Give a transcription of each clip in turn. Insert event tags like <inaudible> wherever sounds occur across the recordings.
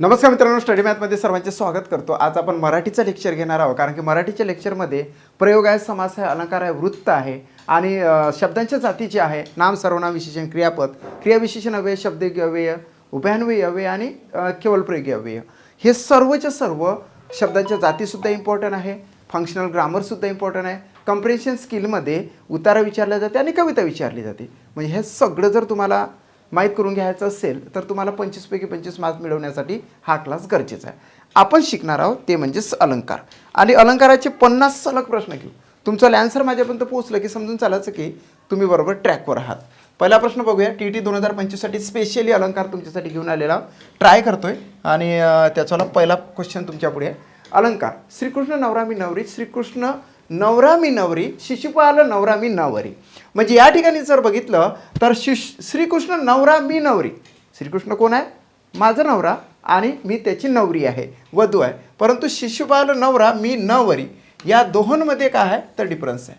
नमस्कार मित्रांनो स्टडी मॅथमध्ये सर्वांचे स्वागत करतो. आज आपण मराठीचं लेक्चर घेणार आहोत कारण की मराठीच्या लेक्चरमध्ये प्रयोग आहे समास आहे अलंकार आहे वृत्त आहे आणि शब्दांच्या शब्दांच्या जातीचे आहे नाम सर्वनाम विशेषण क्रियापद क्रियाविशेषण अव्यय शब्द अव्यय उभयान्वयी अव्यय आणि अ, केवळ अव्यय हे सर्वच्या सर्व शब्दांच्या जातीसुद्धा इम्पॉर्टंट आहे फंक्शनल ग्रामरसुद्धा इम्पॉर्टंट आहे कम्प्रेन्शन स्किलमध्ये उतारा विचारला जाते आणि कविता विचारली जाते. म्हणजे हे सगळं जर तुम्हाला माहीत करून घ्यायचं असेल तर तुम्हाला पंचवीसपैकी पंचवीस मार्क्स मिळवण्यासाठी हा क्लास गरजेचा आहे. आपण शिकणार आहोत ते म्हणजेच अलंकार. आणि अलंकाराचे पन्नास सलग प्रश्न घेऊ. तुमचं लॅन्सर माझ्यापर्यंत पोहोचलं की समजून चालायचं की तुम्ही बरोबर ट्रॅकवर आहात. पहिला प्रश्न बघूया. टी टी दोन हजार पंचवीससाठी स्पेशली अलंकार तुमच्यासाठी घेऊन आलेला. ट्राय करतोय. आणि अं, पहिला क्वेश्चन तुमच्यापुढे आहे. अलंकार. श्रीकृष्ण नवरा मी नवरी श्रीकृष्ण नवरा मी नवरी शिशुपाल नवरा मी नवरी. म्हणजे या ठिकाणी जर बघितलं तर शिश श्रीकृष्ण नवरा मी नवरी. श्रीकृष्ण कोण आहे? माझा नवरा आणि मी त्याची नवरी आहे वधू आहे. परंतु शिशुपाल नवरा मी नवरी या दोहोंमध्ये काय आहे? तर डिफरन्स आहे.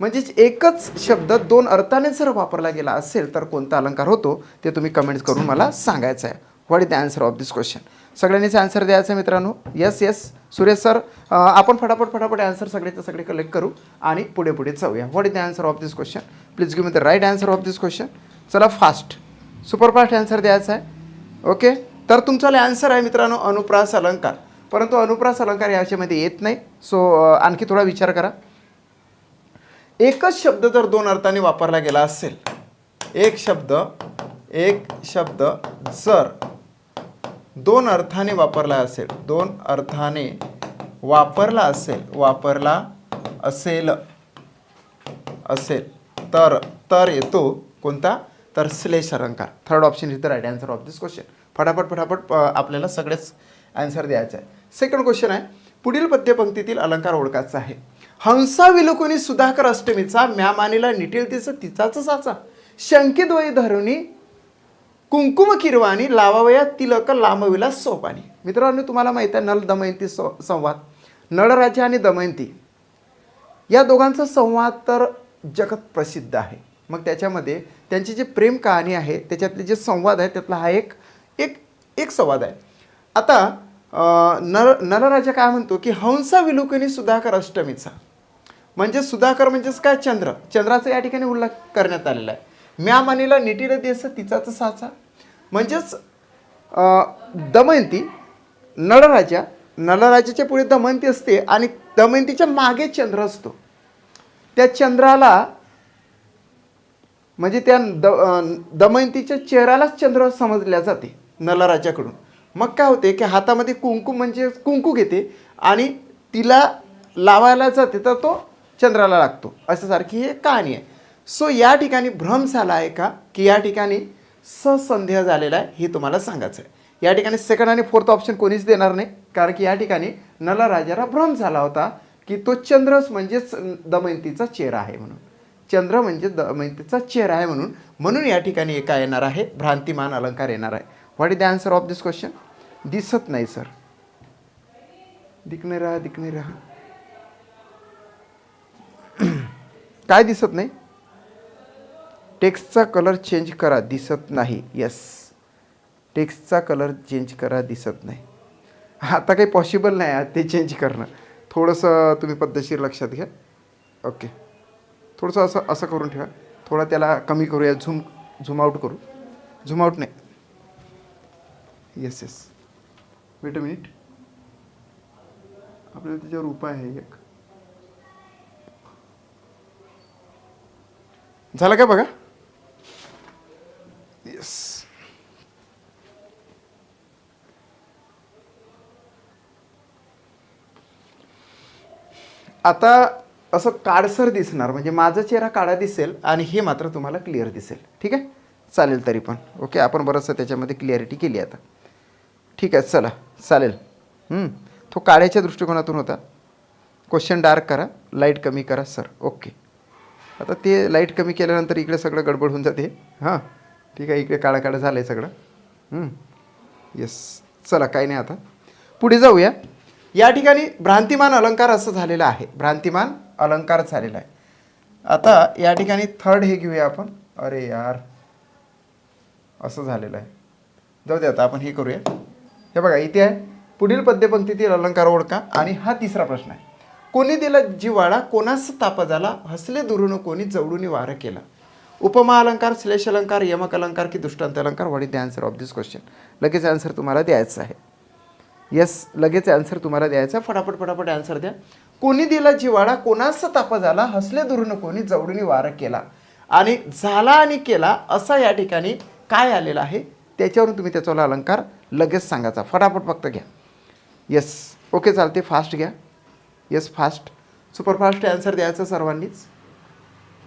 म्हणजेच एकच शब्द दोन अर्थाने जर वापरला गेला असेल तर कोणता अलंकार होतो ते तुम्ही कमेंट्स करून मला सांगायचं आहे. What is the answer of this question सगळ्यांनीच आन्सर द्यायचं आहे मित्रांनो. येस येस सुरेश सर आपण फटाफट फटाफट आन्सर सगळेचे सगळे कलेक्ट करू आणि पुढे पुढे जाऊया. What is the answer of this question please give me the right answer of this question चला फास्ट सुपरफास्ट आन्सर द्यायचा आहे. ओके तर तुमचा आन्सर आहे मित्रांनो अनुप्रास अलंकार परंतु अनुप्रास अलंकार याच्यामध्ये येत नाही. सो आणखी थोडा विचार करा. एकच शब्द जर दोन अर्थाने वापरला गेला असेल. एक शब्द एक शब्द जर दोन अर्थाने वापरला असेल. दोन अर्थाने वापरला असेल. वापरला असेल. असेल. तर तर येतो कोणता? तर श्लेष अलंकार. Third option is the right answer of this question फटाफट फटाफट आपल्याला सगळेच आन्सर द्यायचं आहे सेकंड क्वेश्चन आहे. पुढील पद्यपंक्तीतील अलंकार ओळखायचा आहे. हंसा विलोकुनी सुधाकर अष्टमीचा म्या मानेला निटेल तिचा तिचाच साचा. शंकित वयी धरुणी कुंकुम किरवाणी लावावया तिलक लांबविला सोपानी. मित्रांनो तुम्हाला माहीत आहे नल दमयंती संवाद. नळराजा आणि दमयंती. या दोघांचा संवाद तर जगत प्रसिद्ध आहे. मग त्याच्यामध्ये त्यांची जी प्रेम कहाणी आहे त्याच्यातले जे संवाद आहे त्यातला हा एक एक एक संवाद आहे. आता नर नलराजा काय म्हणतो की हंसा विलुकनी सुधाकर अष्टमीचा. म्हणजे सुधाकर म्हणजेच काय? चंद्र. चंद्राचा या ठिकाणी उल्लेख करण्यात आलेला आहे. म्या मानेला नेटीला देस तिचाच साचा. म्हणजेच दमयंती नळराजा नळराजाच्या पुढे दमयंती असते आणि दमयंतीच्या मागे चंद्र असतो. त्या चंद्राला म्हणजे त्या द दमयंतीच्या चेहऱ्यालाच चंद्र समजल्या जाते नलराजाकडून. मग काय होते की हातामध्ये कुंकू म्हणजे कुंकू घेते आणि तिला लावायला जाते तर तो चंद्राला लागतो. अशासारखी ही कहाणी आहे. सो या ठिकाणी भ्रम झाला आहे का? की या ठिकाणी ससंदेह झालेला आहे हे तुम्हाला सांगायचं आहे. या ठिकाणी सेकंड आणि फोर्थ ऑप्शन कोणीच देणार नाही कारण की या ठिकाणी नलराजाला भ्रम झाला होता की तो चंद्रच म्हणजेच दमयंतीचा चेहरा आहे म्हणून. चंद्र म्हणजे दमयंतीचा चेहरा आहे म्हणून. म्हणून या ठिकाणी एका येणार आहे भ्रांतिमान अलंकार येणार आहे. What is the answer of this question दिसत नाही सर दिखणे राहा दिखणे राहा. <clears throat> काय दिसत नाही? टेक्स्टचा कलर चेंज करा दिसत नाही. यस टेक्स्टचा कलर चेंज करा दिसत नाही. आता काही पॉसिबल नाही आहे ते चेंज करणं. थोडंसं तुम्ही पद्धतशीर लक्षात घ्या. ओके थोडंसं असं असं करून ठेवा. थोडा त्याला कमी करूया. झूम झूम आऊट करू. झूम आऊट नाही. Yes yes wait a minute आपल्याला त्याच्यावर उपाय आहे एक. झालं का बघा? आता असं काळसर दिसणार म्हणजे माझा चेहरा काळा दिसेल आणि हे मात्र तुम्हाला क्लिअर दिसेल. ठीक आहे? चालेल तरी पण. ओके आपण बरंचसं त्याच्यामध्ये क्लिअरिटी केली आता. ठीक आहे चला. चालेल. तो काळ्याच्या दृष्टिकोनातून होता. क्वेश्चन डार्क करा. लाइट कमी करा सर ओके. आता ते लाइट कमी केल्यानंतर इकडे सगळं गडबड होऊन जाते. हां. ठीक आहे इकडे काळं काळं झालं आहे सगळं येस चला काही नाही आता. पुढे जाऊया. या ठिकाणी भ्रांतिमान अलंकार असं झालेलं आहे. भ्रांतिमान अलंकार झालेला आहे. आता या ठिकाणी थर्ड हे घेऊया आपण. अरे यार असं झालेलं आहे. जाऊ दे आता आपण हे करूया. हे बघा इथे आहे. पुढील पद्यपंक्तीतील अलंकार ओळखा आणि हा तिसरा प्रश्न आहे. कोणी दिला जिवाळा कोणास ताप झाला हसले दुरून कोणी जवळून वार केला. उपमा अलंकार श्लेष अलंकार यमक अलंकार की दृष्टांत अलंकार what is the answer of this question लगेच आन्सर तुम्हाला द्यायचं आहे. येस लगेच ॲन्सर तुम्हाला द्यायचा. फटाफट फटाफट आन्सर द्या. कोणी दिला जिवाळा कोणास ताप झाला हसले दुरून कोणी जवळून वार केला. आणि झाला आणि केला असा या ठिकाणी काय आलेला आहे? त्याच्यावरून तुम्ही त्याचा अलंकार लगेच सांगायचा. फटाफट फक्त घ्या. येस ओके चालते फास्ट घ्या. येस फास्ट सुपरफास्ट आन्सर द्यायचं सर्वांनीच.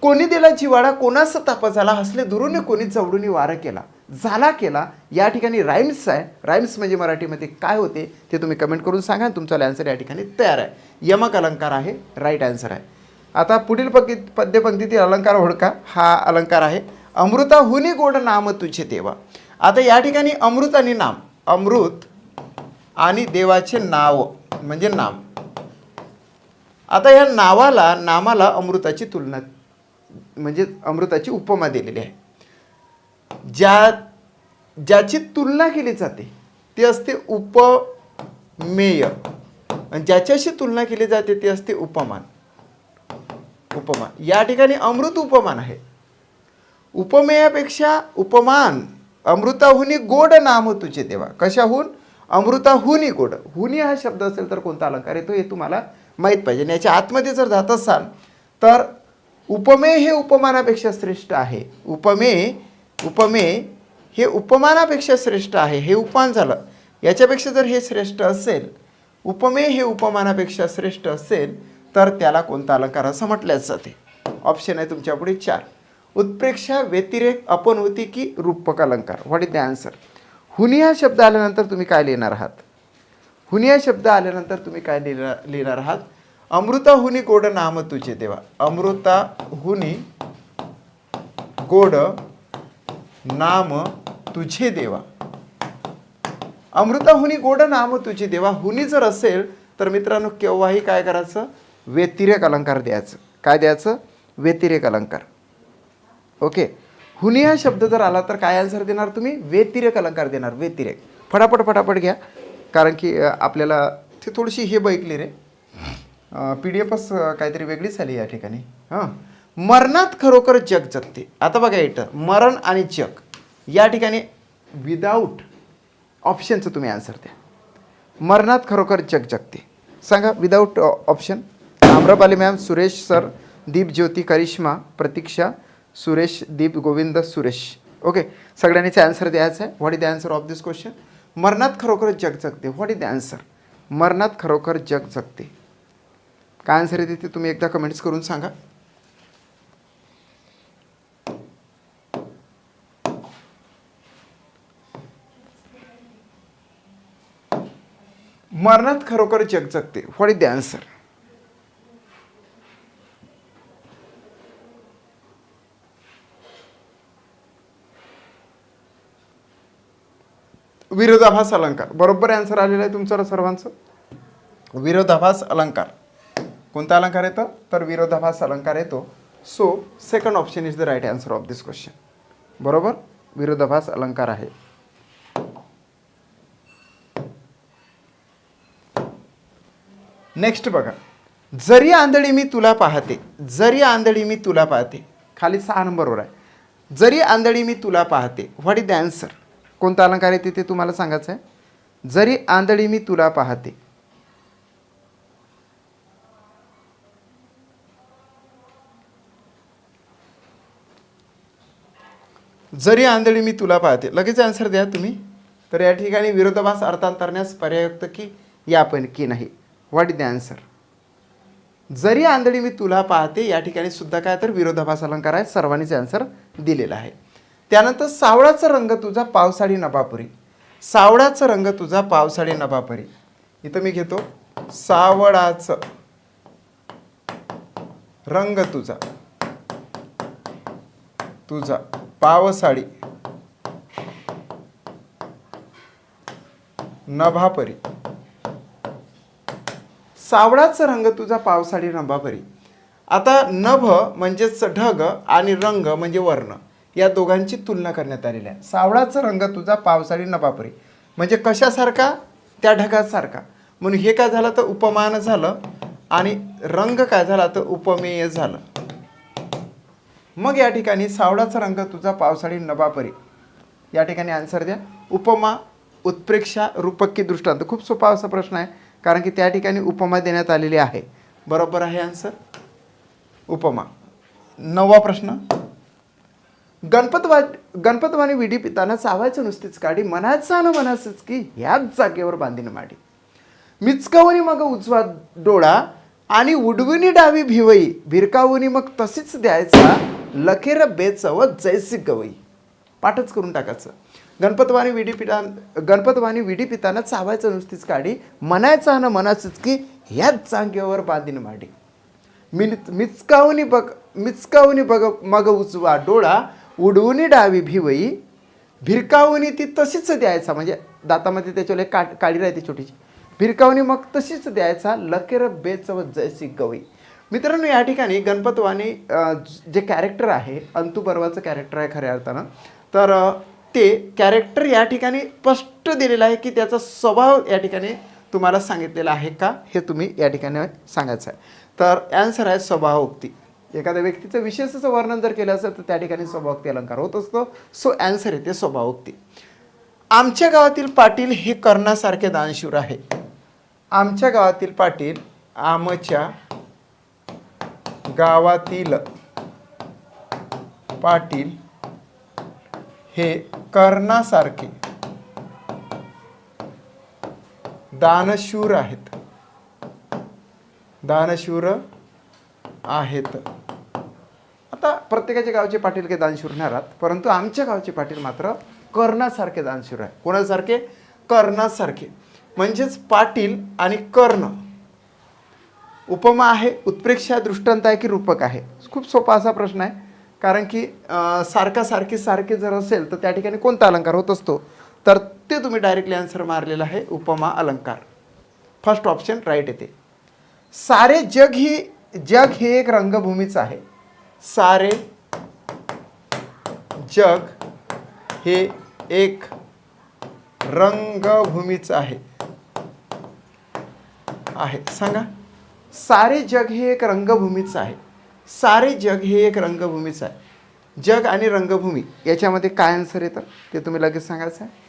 कोणी दिला जिवाळा कोणाचा ताप झाला हसले दुरून कोणी जवळून वार केला. झाला केला या ठिकाणी राईम्स आहे. राईम्स म्हणजे मराठीमध्ये काय होते ते तुम्ही कमेंट करून सांगा तुमचा आन्सर या ठिकाणी तयार आहे. यमक अलंकार आहे राईट आन्सर आहे. आता पुढील पकी पद्यपंक्तीतील अलंकार होडका हा अलंकार आहे अमृता हुनी गोड नाम तुझे देवा. आता या ठिकाणी अमृत आणि नाम. अमृत आणि देवाचे नाव म्हणजे नाम. आता या नावाला नामाला अमृताची तुलना म्हणजे अमृताची उपमा दिलेली आहे. ज्या ज्याची तुलना केली जाते ती असते उपमेय. आणि ज्याच्याशी तुलना केली जाते ती असते उपमान. उपमान. या ठिकाणी अमृत उपमान आहे. उपमेयापेक्षा उपमान अमृताहुनी गोड नाम हो तुझे देवा. कशाहून? अमृताहुनी गोड. हुनी हा शब्द असेल तर कोणता अलंकार येतो हे तुम्हाला माहीत पाहिजे. आणि याच्या आतमध्ये जर जात असाल तर उपमेय हे उपमानापेक्षा श्रेष्ठ आहे. उपमेय उपमे हे उपमानापेक्षा श्रेष्ठ आहे हे उपमान झालं. याच्यापेक्षा जर हे श्रेष्ठ असेल उपमे हे उपमानापेक्षा श्रेष्ठ असेल तर त्याला कोणता अलंकार? असं म्हटल्याच जाते. ऑप्शन आहे तुमच्यापुढे चार. उत्प्रेक्षा व्यतिरेक आपण होती की रूपक अलंकार. व्हॉट इज द आन्सर हुनी हा शब्द आल्यानंतर तुम्ही काय लिहिणार आहात? हुनी हा शब्द आल्यानंतर तुम्ही काय लिहिणार लिहिणार आहात? अमृता हुनी गोड नाम तुझे देवा. अमृता हुनी गोड नाम तुझे देवा. अमृताहुनी गोड नाम तुझे देवा. हुनी जर असेल तर मित्रांनो केव्हाही काय करायचं? व्यतिरेक अलंकार द्यायचं. काय द्यायचं? व्यतिरेक अलंकार. ओके? हुनी हा शब्द जर आला तर काय आन्सर देणार तुम्ही? व्यतिरेक अलंकार देणार. व्यतिरेक फटाफट फटाफट घ्या. कारण की आपल्याला ते थोडीशी हे बैकली रे. पी डी एफच काहीतरी वेगळीच झाली या ठिकाणी. हां? मरणात खरोखर जग जगते. आता बघा इथं मरण आणि जग. या ठिकाणी विदाऊट ऑप्शनचं तुम्ही आन्सर द्या. मरणात खरोखर जग जगते. सांगा without option Amrapali ma'am Suresh sir Deep Jyoti Karishma Pratiksha Suresh Deep Govind Suresh. Okay सगळ्यांनीच आन्सर द्यायचं आहे. What is the answer of this question मरणात खरोखर जग जगते. व्हॉट इज द आन्सर मरणात खरोखर जग जगते. काय आन्सर येते ते तुम्ही एकदा कमेंट्स करून सांगा. मरणात खरोखर जग जगते. व्हॉट इज द आन्सर विरोधाभास अलंकार. बरोबर आन्सर आलेला आहे तुमचं सर्वांचं? विरोधाभास अलंकार. कोणता अलंकार येतो? तर विरोधाभास अलंकार येतो. So second option is the right answer of this question बरोबर? विरोधाभास अलंकार आहे. नेक्स्ट बघा. जरी आंधळी मी तुला पाहते जरी आंधळी मी तुला पाहते खाली सहा नंबरवर आहे. जरी आंधळी मी तुला पाहते व्हॉट इज द आन्सर कोणता अलंकार येते ते तुम्हाला सांगायचं आहे? जरी आंधळी मी तुला पाहते जरी आंधळी मी तुला पाहते लगेच आन्सर द्या तुम्ही. तर या ठिकाणी विरोधाभास अर्थांतरण्यास पर्यायुक्त की यापैकी नाही. व्हॉट इज द आन्सर जरी आंधळी मी तुला पाहते या ठिकाणी सुद्धा काय तर विरोधाभास अलंकार आहे सर्वांनीच आन्सर दिलेला आहे. त्यानंतर सावळाचा रंग तुझा पावसाळी नभापुरी. सावळाचा रंग तुझा पावसाळी नभापुरी. इथं मी घेतो. सावळाचं रंग तुझा. तुझा पावसाळी नभापरी. सावळाचा रंग तुझा पावसाळी नभापरी आता नभ म्हणजेच ढग आणि रंग म्हणजे वर्ण. या दोघांची तुलना करण्यात आलेली आहे. सावळाचा रंग तुझा पावसाळी नभापरी म्हणजे कशासारखा? त्या ढगासारखा. म्हणून हे काय झालं तर उपमान झालं आणि रंग काय झाला तर उपमेय झालं. मग या ठिकाणी सावळाचा रंग तुझा पावसाळी नभापरी या ठिकाणी आन्सर द्या. उपमा उत्प्रेक्षा रूपकी दृष्टांत. खूप सोपा असा प्रश्न आहे. कारण की त्या ठिकाणी उपमा देण्यात आलेली आहे. बरोबर आहे आन्सर उपमा. नववा प्रश्न. गणपतवा गणपतवानी विडी पिताना चावायचं नुसतीच काढी मनाचा न मनाचंच की ह्याच जागेवर बांधीन माडी. मिचकावणी मग उजवा डोळा आणि उडविणी डावी भिवई भिरकावणी मग तशीच द्यायचा लखेर बेचव जैसी गवई. पाठच करून टाकायचं. गणपतवाणी विडी पिता गणपतवाणी विडी पिताना चावायचं नुसतीच काढी म्हणायचं ना मनाचंच की ह्याच जागेवर बांधीन माडी. मिन मिचकावणी बघ मिचकावणी बघ मग उजवा डोळा उडवणी डावी भिवई भिरकावणी ती तशीच द्यायचा म्हणजे दातामध्ये त्याच्यावर एक का काळी राहते छोटीशी. भिरकावणी मग तशीच द्यायचा लकेर बेचव जयसी गवई. मित्रांनो या ठिकाणी गणपतवाणी जे कॅरेक्टर आहे अंतू पर्वाचं कॅरेक्टर आहे खऱ्या अर्थानं तर ते कॅरेक्टर या ठिकाणी स्पष्ट दिलेलं आहे की त्याचा स्वभाव या ठिकाणी तुम्हाला सांगितलेला आहे का? हे तुम्ही या ठिकाणी सांगायचं आहे. तर ॲन्सर आहे स्वभावोक्ती एखाद्या व्यक्तीचं विशेषचं वर्णन जर केलं असेल तर त्या ठिकाणी स्वभावोक्ती अलंकार होत असतो. सो ॲन्सर येते स्वभावोक्ती आमच्या गावातील पाटील हे कर्णासारखे दानशूर आहे. आमच्या गावातील पाटील आमच्या गावातील पाटील हे कर्णासारखे दानशूर आहेत. दानशूर आहेत. आता प्रत्येकाच्या गावचे पाटील काही दानशूर नाही राहत परंतु आमच्या गावचे पाटील मात्र कर्णासारखे दानशूर आहे कोणासारखे? कर्णासारखे. म्हणजेच पाटील आणि कर्ण. उपमा आहे उत्प्रेक्षा दृष्टांत आहे की रूपक आहे? खूप सोपा असा प्रश्न आहे. कारण की सारखा सारखी सारखे जर असेल तर त्या ठिकाणी कोणता अलंकार होत असतो? तर ते तुम्ही डायरेक्टली आन्सर मारलेलं आहे उपमा अलंकार. फर्स्ट ऑप्शन राईट येते. सारे जग ही जग हे एक रंगभूमीच आहे. सारे जग हे एक रंगभूमीच आहे. आहे. सांगा. सारे जग हे एक रंगभूमीच आहे. सारे जग हे एक रंगभूमीच आहे. जग आणि रंगभूमी याच्यामध्ये काय आन्सर येतं? ते तुम्ही लगेच सांगायचं आहे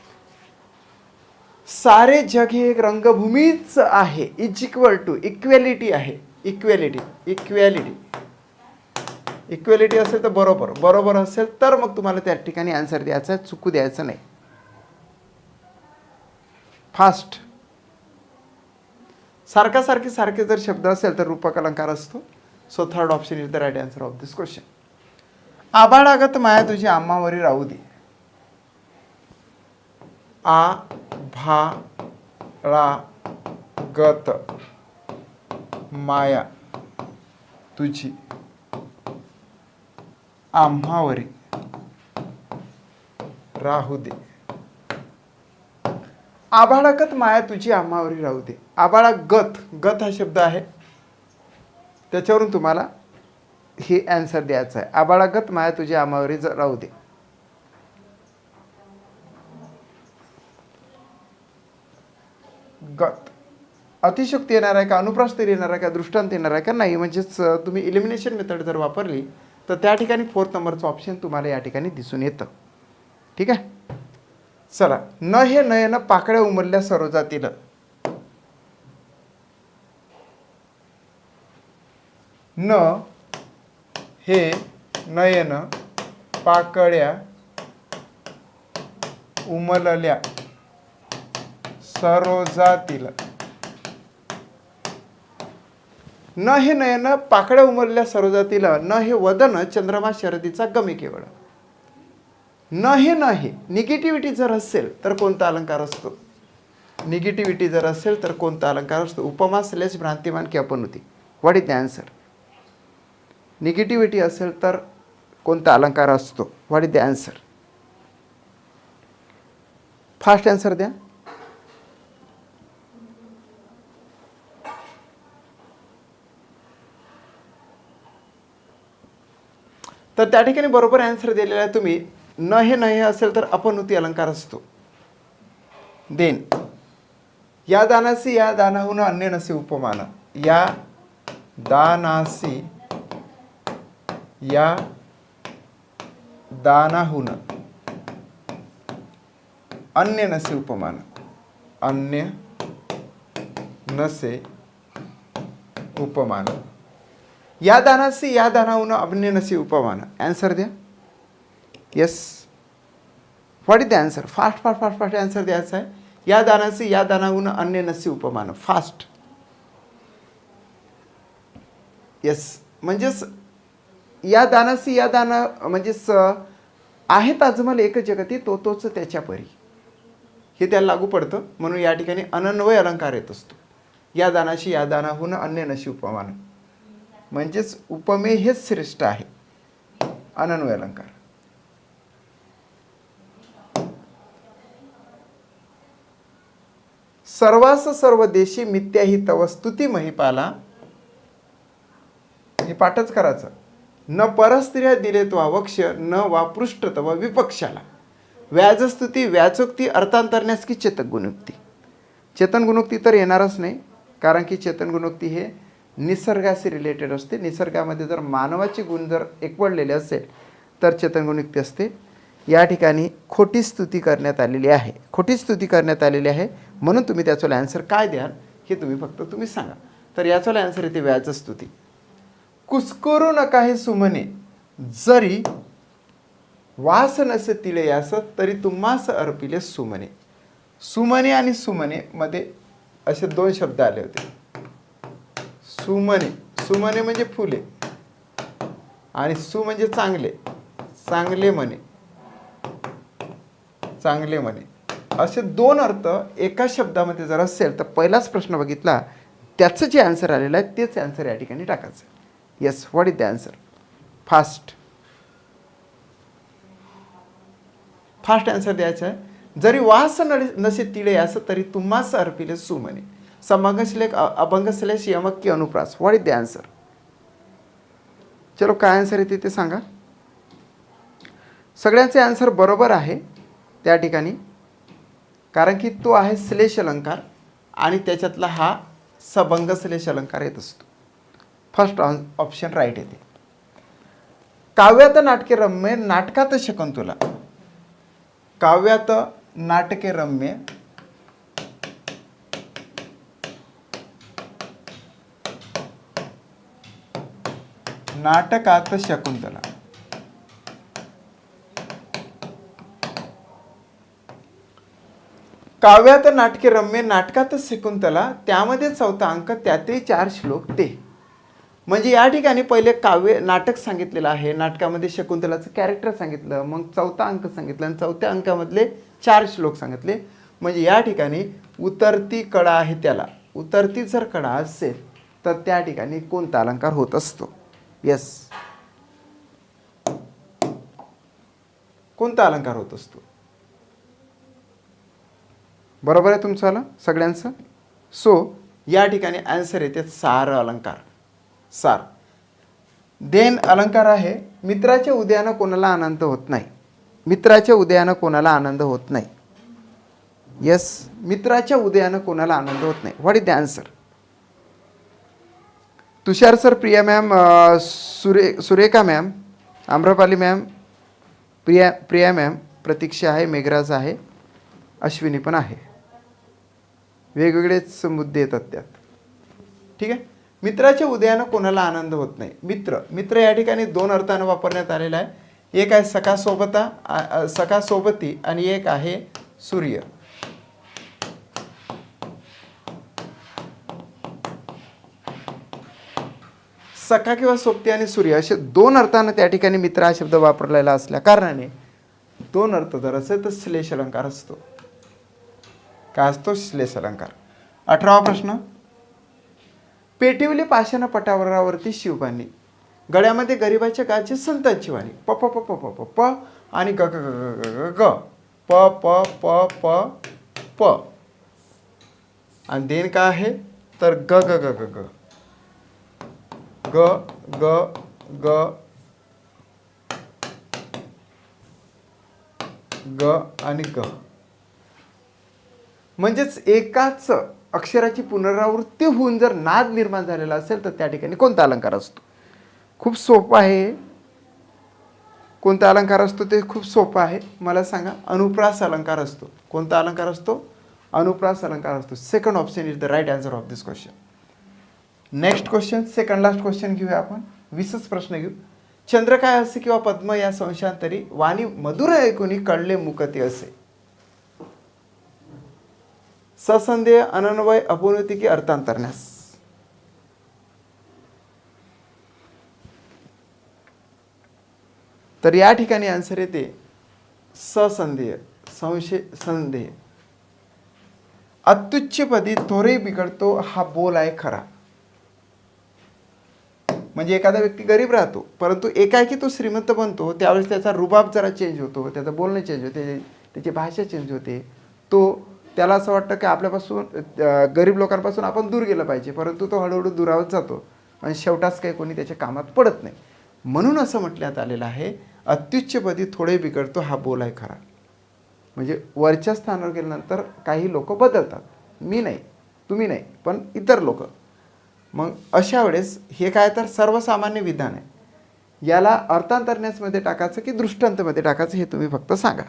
सारे जग हे एक रंगभूमीच आहे. इज इक्वल टू इक्वॅलिटी आहे. इक्वॅलिटी इक्वॅलिटी इक्वॅलिटी असेल तर बरोबर. बरोबर असेल तर मग तुम्हाला त्या ठिकाणी आन्सर द्यायचा आहे चुकू द्यायचं नाही. फास्ट सारखा सारखे सारखे जर शब्द असेल तर रूपक अलंकार असतो. So third option is the right answer of this question आबाळागत माया तुझी आम्हावरी राहू दे आ भा ळा गत माया तुझी आम्हावरी राहू दे आबाळागत माया तुझी आम्हावरी राहू दे आबाळा गत गत हा शब्द आहे त्याच्यावरून तुम्हाला हे ॲन्सर द्यायचं आहे. आबाळागत माया तुझी आमावरी राहू दे. गत अतिशक्ती येणार आहे का? अनुप्रास्तर येणार आहे का? दृष्टांत येणार आहे का? नाही. म्हणजेच तुम्ही इलिमिनेशन मेथड जर वापरली तर त्या ठिकाणी फोर्थ नंबरचं ऑप्शन तुम्हाला या ठिकाणी दिसून येतं. ठीक आहे? चला. न हे नयन पाकळ्या उमरल्या सरोजातील न हे नयन पाकळ्या उमलल्या सरोजातील. न हे नयन पाकळ्या उमलल्या सरोजातील न हे वदन चंद्रमा शरदीचा गमे केवळ. न हे नाही निगेटिव्हिटी जर असेल तर कोणता अलंकार असतो? निगेटिव्हिटी जर असेल तर कोणता अलंकार असतो? उपमा स्लेश भ्रांतिमान की अपनुती. What is the answer negativity असेल तर कोणता अलंकार असतो? What is the answer fast answer द्या. तर त्या ठिकाणी बरोबर ॲन्सर दिलेला आहे तुम्ही. न हे न हे असेल तर अपनुती अलंकार असतो. देन या दानासी या दानाहून अन्य नसे उपमान. या दानासी या दानाहून. अन्य नसे उपमान. अन्य नसे उपमान. या दानाचे या दानाहून अन्य नसे उपमान. ॲन्सर द्या. Yes what is the answer fast fast fast fast answer द्यायचा आहे. या दानाचे या दानाहून अन्य नसे उपमान. फास्ट येस म्हणजेच या दानासी या दाना म्हणजेच आहेत अजमल एक जगती तो तोच त्याच्या परी. हे त्याला लागू पडतं. म्हणून या ठिकाणी अनन्वय अलंकार येत असतो. या दानाशी या दानाहून अन्य नशी उपमान. म्हणजेच उपमे हेच श्रेष्ठ आहे. अनन्वय अलंकार. सर्वास सर्व देशी मिथ्या ही तव स्तुती महिपाला. हे पाठच करायचं. न परस्त्रिया दिले तो अवक्ष न वा पृष्ठ तव विपक्षाला. व्याजस्तुती व्याचोक्ती अर्थांतरण्यास की चेतक गुणोक्ती चेतन गुणोक्ती तर येणारच नाही कारण की चेतन गुणोक्ती हे निसर्गाशी रिलेटेड असते. निसर्गामध्ये जर मानवाचे गुण जर एकवडलेले असेल तर चेतन गुणोक्ती असते. या ठिकाणी खोटी स्तुती करण्यात आलेली आहे. खोटी स्तुती करण्यात आलेली आहे म्हणून तुम्ही त्याचं ॲन्सर काय द्याल हे तुम्ही फक्त तुम्ही सांगा. तर याचं ॲन्सर येते व्याजस्तुती. कुस्करू नका हे सुमने. जरी वास नसे तिले यास तरी तुम्हास अर्पिले सुमने. सुमने आणि सुमने मध्ये असे दोन शब्द आले होते. सुमने. सुमने म्हणजे फुले. आणि सु म्हणजे चांगले. चांगले म्हणे. चांगले म्हणे. असे दोन अर्थ एका शब्दामध्ये जर असेल तर पहिलाच प्रश्न बघितला त्याचं जे आन्सर आलेलं आहे तेच आन्सर या ठिकाणी टाकायचं. Yes what is the answer fast fast answer द्यायचा आहे. जरी वास नसे तिळे असं तरी तुम्हास अर्पिले सुमने समंगश्लेक अभंगश्लेष यमक की अनुप्रास. व्हॉट इज द आन्सर चलो काय आन्सर येते ते सांगा. सगळ्यांचे आन्सर बरोबर आहे त्या ठिकाणी. कारण की तो आहे श्लेष अलंकार आणि त्याच्यातला हा सबंग श्लेष अलंकार येत असतो. फर्स्ट ऑप्शन राईट येते. काव्यात नाटके रम्य नाटकात शकुंतला काव्यात नाटके रम्य नाटकात शकुंतला काव्यात नाटके रम्य नाटकात शकुंतला त्यामध्ये चौथा अंक त्यातही चार श्लोक ते. म्हणजे या ठिकाणी पहिले काव्य नाटक सांगितलेलं आहे. नाटकामध्ये शकुंतलाचं कॅरेक्टर सांगितलं मग चौथा अंक सांगितलं आणि चौथ्या अंकामधले चार श्लोक सांगितले. म्हणजे या ठिकाणी उतरती कडा आहे त्याला. उतरती जर कडा असेल तर त्या ठिकाणी कोणता अलंकार होत असतो? येस कोणता अलंकार होत असतो? बरोबर आहे तुमचं आलं सगळ्यांचं? सो या ठिकाणी आन्सर येते सार अलंकार. सार. देन अलंकार आहे मित्राच्या उदयानं कोणाला आनंद होत नाही. मित्राच्या उदयानं कोणाला आनंद होत नाही. येस मित्राच्या उदयानं कोणाला आनंद होत नाही. What is the answer Tushar sir Priya ma'am सुरे Surekha ma'am Amrapali ma'am Priya Priya ma'am Pratiksha आहे मेघराज आहे अश्विनी पण आहे. वेगवेगळेच मुद्दे येतात त्यात. ठीक आहे? मित्राच्या उदयानं कोणाला आनंद होत नाही. मित्र मित्र या ठिकाणी दोन अर्थानं वापरण्यात आलेला आहे. एक आहे सखा सखासोबती आणि एक आहे सूर्य. सखा किंवा सोबती आणि सूर्य असे दोन अर्थानं त्या ठिकाणी मित्र हा शब्द वापरलेला असल्या कारणाने दोन अर्थ जर असेल तर श्लेष अलंकार असतो. काय असतो? श्लेष अलंकार. अठरावा प्रश्न. पेटिवली पाषाण पटावरावरती शिवबानी. गळ्यामध्ये गरिबाच्या गाचे संतांची वाणी प प प प प प प आणि ग ग ग ग प प प प प. आणि देन काय आहे? तर ग ग ग ग. ग ग ग. ग आणि ग. म्हणजेच एकाच अक्षराची पुनरावृत्ती होऊन जर नाद निर्माण झालेला असेल तर त्या ठिकाणी कोणता अलंकार असतो? खूप सोपं आहे. कोणता अलंकार असतो ते खूप सोपं आहे. मला सांगा अनुप्रास अलंकार असतो. कोणता अलंकार असतो? अनुप्रास अलंकार असतो. Second option is the right answer of this question next question second last question घेऊया आपण. वीसच प्रश्न घेऊ. चंद्र काय असे किंवा पद्म या संशांतरी वाणी मधुर ऐकून कळले मुकते असे. ससंदेह अनन्वय अपुनती की अर्थांतरण्यास. तर या ठिकाणी आन्सर येते ससंदेह संशय संदेह अत्युच्चपदी थोरे बिघडतो हा बोल आहे खरा. म्हणजे एखादा व्यक्ती गरीब राहतो परंतु एकाएकी तो श्रीमंत बनतो त्यावेळेस त्याचा रुबाब जरा चेंज होतो त्याचं बोलणं चेंज होते त्याची भाषा चेंज होते तो त्याला असं वाटतं की आपल्यापासून गरीब लोकांपासून आपण दूर गेलं पाहिजे परंतु तो हळूहळू दुरावत जातो आणि शेवटाच काही कोणी त्याच्या कामात पडत नाही. म्हणून असं म्हटण्यात आलेलं आहे अत्युच्चपदी थोडे बिघडतो हा बोल आहे खरा. म्हणजे वरच्या स्थानावर गेल्यानंतर काही लोक बदलतात. मी नाही तुम्ही नाही पण इतर लोक. मग अशा वेळेस हे काय तर सर्वसामान्य विधान आहे. याला अर्थांतरण्यासमध्ये टाकायचं की दृष्टांतमध्ये टाकायचं हे तुम्ही फक्त सांगा.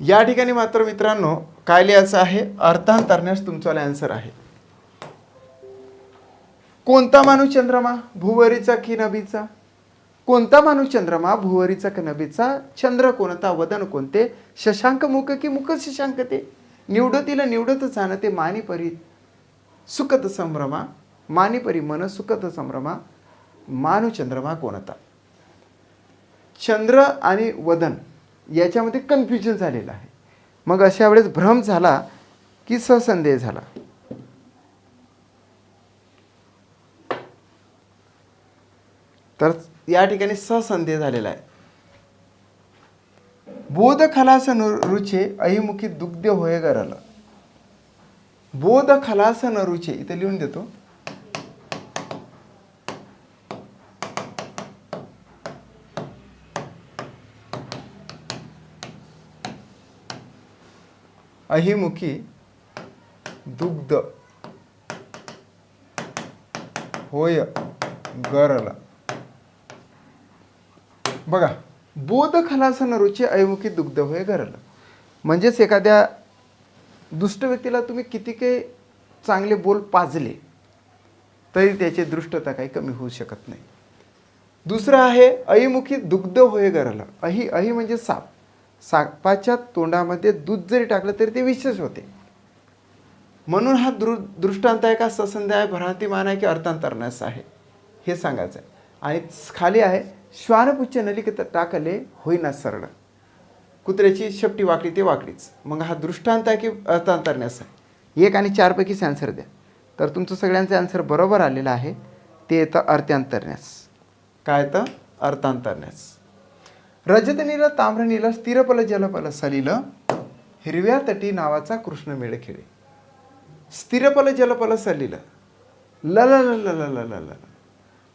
या ठिकाणी मात्र मित्रांनो काय लिहायचं आहे अर्थांतरण्यास तुमचा आन्सर आहे. कोणता माणूस चंद्रमा? भुवरीचा की नभीचा? कोणता माणूस चंद्रमा? भुवरीचा की नभीचा? चंद्र कोणता? वदन कोणते? शशांक मुख की मुख शशांक ते? निवडतीला निवडत जाणते मानी परी सुखत संभ्रमा? मानी परी मन सुखत संभ्रमा? मानू चंद्रमा कोणता? चंद्र आणि वदन. याच्यामध्ये कन्फ्युजन झालेलं आहे. मग अशा वेळेस भ्रम झाला की ससंदेह झाला. तर या ठिकाणी ससंदेह झालेला आहे. बोध खलास रुचे अहिमुखी दुग्ध होय गरल बोध खलास रुचे इथे लिहून देतो. अहिमुखी दुग्ध. होय गरला. बघा बोध खलासन रुची अहिमुखी दुग्ध होय गरला. म्हणजेच एखाद्या दुष्ट व्यक्तीला तुम्ही किती काही चांगले बोल पाजले तरी त्याची दृष्टता काही कमी होऊ शकत नाही. दुसरं आहे अहिमुखी दुग्ध होय गरला. अहि अहि म्हणजे साप. सापाच्या तोंडामध्ये दूध जरी टाकलं तरी ते विशेष होते. म्हणून हा दृ दृष्टांत आहे का ससंध आहे भ्रांतिमान आहे की अर्थांतरण्यास आहे? हे सांगायचं आहे आणि खाली आहे श्वानपुच्छ नलिकेत टाकले होईना सरळ. कुत्र्याची शेपटी वाकडी ते वाकडीच. मग हा दृष्टांत आहे की अर्थांतरण्यास आहे? एक आणि चारपैकीच आन्सर द्या. तर तुमचं सगळ्यांचं आन्सर बरोबर आलेलं आहे. ते येतं अर्थांतरण्यास. काय येतं? अर्थांतरण्यास. रजतनील ताम्रनील स्थिरपल जलपल सलील हिरव्या तटी नावाचा कृष्ण मेळ खेळे स्थिरपल जलपल सलिल ल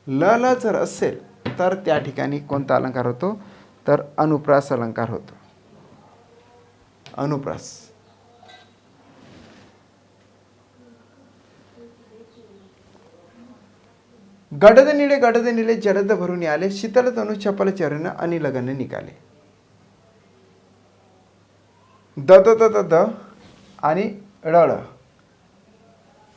ल जर असेल तर त्या ठिकाणी कोणता अलंकार होतो? तर अनुप्रास अलंकार होतो. अनुप्रास. गडद निळे गडद निळे जलद भरून आले. शीतल तनु चपल चरण आणि लगन निघाले. द द द द द आणि ळ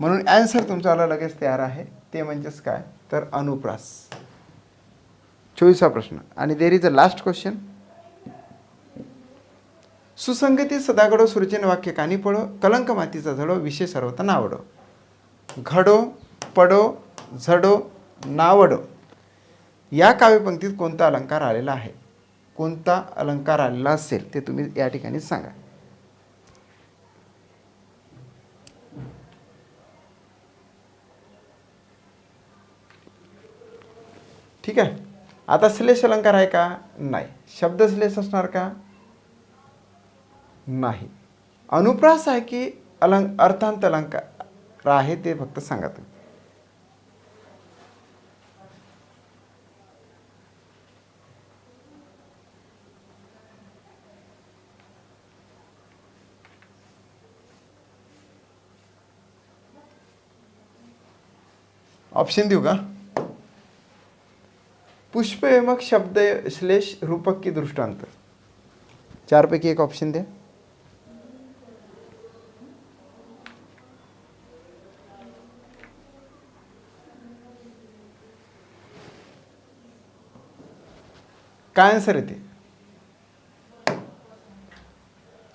म्हणून ॲन्सर तुमचा लगेच तयार आहे. ते म्हणजेच काय? तर अनुप्रास. चोवीसा प्रश्न. आणि there is a last question सुसंगती सदागडो सुरचन वाक्य कानी पडो कलंक मातीचा झडो विषय सर्वता नावडो. घडो पडो झडो नावड. या काव्यपंक्तीत कोणता अलंकार आलेला आहे? कोणता अलंकार आलेला असेल ते तुम्ही या ठिकाणी सांगा. ठीक आहे. आता श्लेष अलंकार आहे का? नाही. शब्द श्लेष असणार का? नाही. अनुप्रास आहे की अलं अर्थांत अलंकार आहे ते फक्त सांगा तुम्ही. ऑप्शन देऊ का? पुष्पविमक शब्द श्लेष रूपक की दृष्टांत. चारपैकी एक ऑप्शन द्या काय आन्सर येते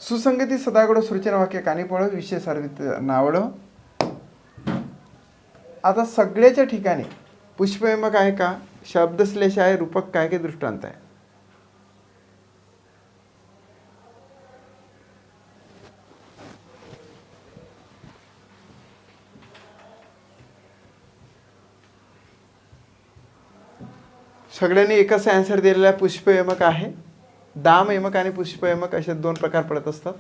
सुसंगती सदागड सूचना वाक्य कानीपळ विषय सार्वित नावळ आता सगळ्याच्या ठिकाणी पुष्पयमक आहे का? शब्दश्लेष आहे रूपक काय की दृष्टांत आहे. सगळ्यांनी एकच आन्सर दिलेला आहे पुष्पयमक आहे. दामयमक आणि पुष्पयमक असे दोन प्रकार पडत असतात.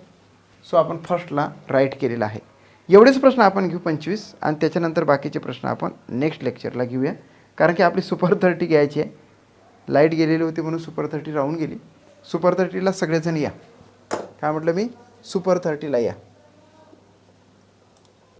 सो आपण फर्स्टला राईट केलेला आहे. एवढेच प्रश्न आपण घेऊ पंचवीस आणि त्याच्यानंतर बाकीचे प्रश्न आपण नेक्स्ट लेक्चरला घेऊया. कारण की आपली सुपर थर्टी घ्यायची आहे. लाइट गेलेली होती म्हणून सुपर थर्टी राहून गेली. सुपर थर्टीला सगळेजण या. काय म्हटलं मी? सुपर थर्टीला या.